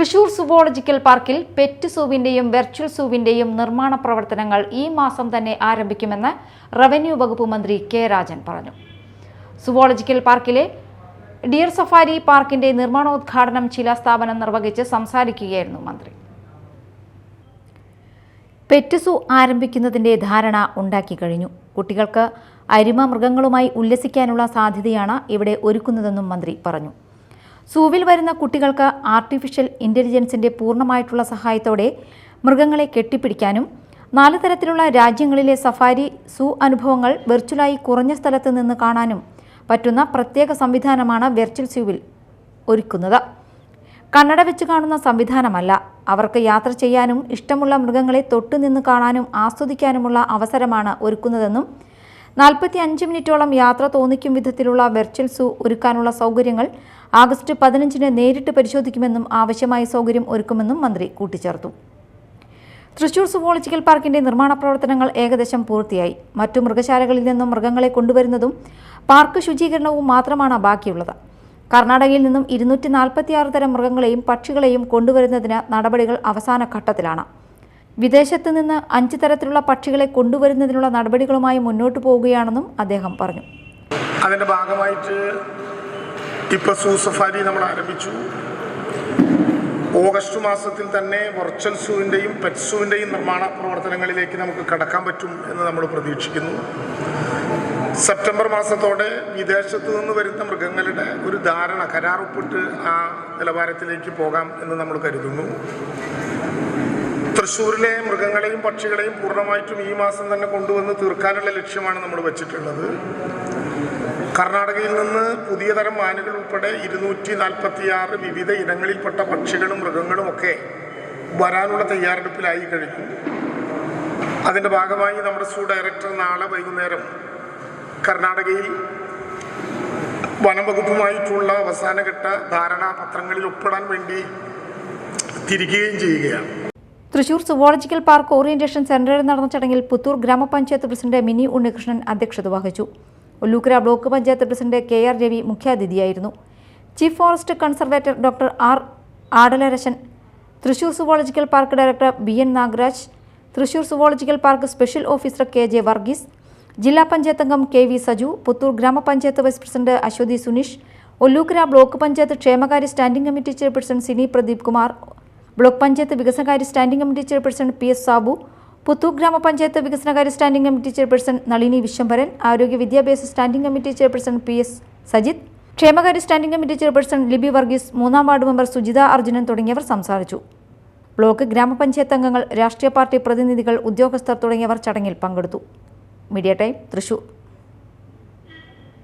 Thrissur zoological പാർക്കിൽ pet സൂവിന്റെയും virtual സൂവിന്റെയും നിർമ്മാണ പ്രവർത്തനങ്ങൾ ഈ മാസം തന്നെ ആരംഭിക്കുമെന്ന് റവന്യൂ വകുപ്പ് മന്ത്രി കെ രാജൻ പറഞ്ഞു. സുവോളജിക്കൽ പാർക്കിലെ ഡിയർ സഫാരി പാർക്കിന്റെ നിർമ്മാണോദ്ഘാടനം ശിലാസ്ഥാപനം നിർവഹിച്ച് സംസാരിക്കുകയായിരുന്നു മന്ത്രി. പെറ്റ് സൂ ആരംഭിക്കുന്നതിന്റെ ധാരണ ഉണ്ടാക്കി കഴിഞ്ഞു. കുട്ടികൾക്ക് അരിമ മൃഗങ്ങളുമായി ഉല്ലസിക്കാനുള്ള സാധ്യതയാണ് ഇവിടെ ഒരുക്കുന്നതെന്നും മന്ത്രി പറഞ്ഞു. സൂവിൽ വരുന്ന കുട്ടികൾക്ക് ആർട്ടിഫിഷ്യൽ ഇന്റലിജൻസിന്റെ പൂർണമായിട്ടുള്ള സഹായത്തോടെ മൃഗങ്ങളെ കെട്ടിപ്പിടിക്കാനും നാല് തരത്തിലുള്ള രാജ്യങ്ങളിലെ സഫാരി സൂ അനുഭവങ്ങൾ വെർച്വലായി കുറഞ്ഞ സ്ഥലത്ത് നിന്ന് കാണാനും പറ്റുന്ന പ്രത്യേക സംവിധാനമാണ് വെർച്വൽ സൂവിൽ ഒരുക്കുന്നത്. കണ്ണട വെച്ച് കാണുന്ന സംവിധാനമല്ല. അവർക്ക് യാത്ര ചെയ്യാനും ഇഷ്ടമുള്ള മൃഗങ്ങളെ തൊട്ടുനിന്ന് കാണാനും ആസ്വദിക്കാനുമുള്ള അവസരമാണ് ഒരുക്കുന്നതെന്നും നാൽപ്പത്തി അഞ്ച് മിനിറ്റോളം യാത്ര തോന്നിക്കും വിധത്തിലുള്ള വെർച്വൽ സൂ ഒരുക്കാനുള്ള സൗകര്യങ്ങൾ ആഗസ്റ്റ് പതിനഞ്ചിന് നേരിട്ട് പരിശോധിക്കുമെന്നും ആവശ്യമായ സൗകര്യം ഒരുക്കുമെന്നും മന്ത്രി കൂട്ടിച്ചേർത്തു. തൃശൂർ സുവോളജിക്കൽ പാർക്കിന്റെ നിർമ്മാണ പ്രവർത്തനങ്ങൾ ഏകദേശം പൂർത്തിയായി. മറ്റു മൃഗശാലകളിൽ നിന്നും മൃഗങ്ങളെ കൊണ്ടുവരുന്നതും പാർക്ക് ശുചീകരണവും മാത്രമാണ് ബാക്കിയുള്ളത്. കർണാടകയിൽ നിന്നും ഇരുന്നൂറ്റി നാൽപ്പത്തിയാറ് തരം മൃഗങ്ങളെയും പക്ഷികളെയും കൊണ്ടുവരുന്നതിന് നടപടികൾ അവസാന ഘട്ടത്തിലാണ്. വിദേശത്ത് നിന്ന് അഞ്ച് തരത്തിലുള്ള പക്ഷികളെ കൊണ്ടുവരുന്നതിനുള്ള നടപടികളുമായി മുന്നോട്ടു പോവുകയാണെന്നും അദ്ദേഹം പറഞ്ഞു. അതിന്റെ ഭാഗമായിട്ട് ഇപ്പോൾ സൂ സഫാരി നമ്മൾ ആരംഭിച്ചു. ഓഗസ്റ്റ് മാസത്തിൽ തന്നെ വെർച്വൽ സൂവിന്റെയും പെറ്റ് സൂവിന്റെയും നിർമ്മാണ പ്രവർത്തനങ്ങളിലേക്ക് നമുക്ക് കടക്കാൻ പറ്റും എന്ന് നമ്മൾ പ്രതീക്ഷിക്കുന്നു. സെപ്റ്റംബർ മാസത്തോടെ വിദേശത്ത് നിന്ന് വരുന്ന മൃഗങ്ങളുടെ ഒരു ധാരണ കരാറൊപ്പിട്ട് ആ നിലവാരത്തിലേക്ക് പോകാം എന്ന് നമ്മൾ കരുതുന്നു. തൃശ്ശൂരിലെ മൃഗങ്ങളെയും പക്ഷികളെയും പൂർണമായിട്ടും ഈ മാസം തന്നെ കൊണ്ടുവന്ന് തീർക്കാനുള്ള ലക്ഷ്യമാണ് നമ്മൾ വെച്ചിട്ടുള്ളത്. കർണാടകയിൽ നിന്ന് പുതിയ തരം മാനുകൾ ഉൾപ്പെടെ ഇരുന്നൂറ്റി നാൽപ്പത്തിയാറ് വിവിധ ഇനങ്ങളിൽപ്പെട്ട പക്ഷികളും മൃഗങ്ങളും ഒക്കെ വരാനുള്ള തയ്യാറെടുപ്പിലായി കഴിഞ്ഞു. അതിന്റെ ഭാഗമായി നമ്മുടെ സൂ ഡയറക്ടർ നാളെ വൈകുന്നേരം കർണാടകയിൽ വനം വകുപ്പുമായിട്ടുള്ള അവസാനഘട്ട ധാരണാപത്രങ്ങളിൽ ഒപ്പിടാൻ വേണ്ടി തിരികുകയും ചെയ്യുകയാണ്. തൃശൂർ സുവോളജിക്കൽ പാർക്ക് ഓറിയന്റേഷൻ സെന്ററിൽ നടന്ന ചടങ്ങിൽ പുത്തൂർ ഗ്രാമപഞ്ചായത്ത് പ്രസിഡന്റ് മിനി ഉണ്ണികൃഷ്ണൻ അധ്യക്ഷത വഹിച്ചു. Ollukkara block panchayat president K R Ravi മുഖ്യാതിഥിയായിരുന്നു. Chief forest conservator doctor R Adalarasan Thrissur zoological park director B N Nagaraj Thrissur zoological park special officer K J Varghese ജില്ലാ പഞ്ചായത്ത് അംഗം K V Saju Puthur ഗ്രാമപഞ്ചായത്ത് vice president Aswathy Suneesh Ollukkara block panchayat ക്ഷേമകാര്യ standing committee chairperson Sini Pradeep Kumar block panchayat വികസനകാര്യ standing committee chairperson P S Sabu Puthur ഗ്രാമപഞ്ചായത്ത് വികസനകാര്യ standing committee chairperson Nalini Viswambharan ആരോഗ്യ വിദ്യാഭ്യാസ standing committee chairperson P S Sajith ക്ഷേമകാര്യ standing committee chairperson Libi Varghese മൂന്നാം ward member Sujitha Arjunan തുടങ്ങിയവർ സംസാരിച്ചു. Block ഗ്രാമപഞ്ചായത്ത് അംഗങ്ങൾ രാഷ്ട്രീയ പാർട്ടി പ്രതിനിധികൾ ഉദ്യോഗസ്ഥർ തുടങ്ങിയവർ ചടങ്ങിൽ പങ്കെടുത്തു. Media time Thrissur.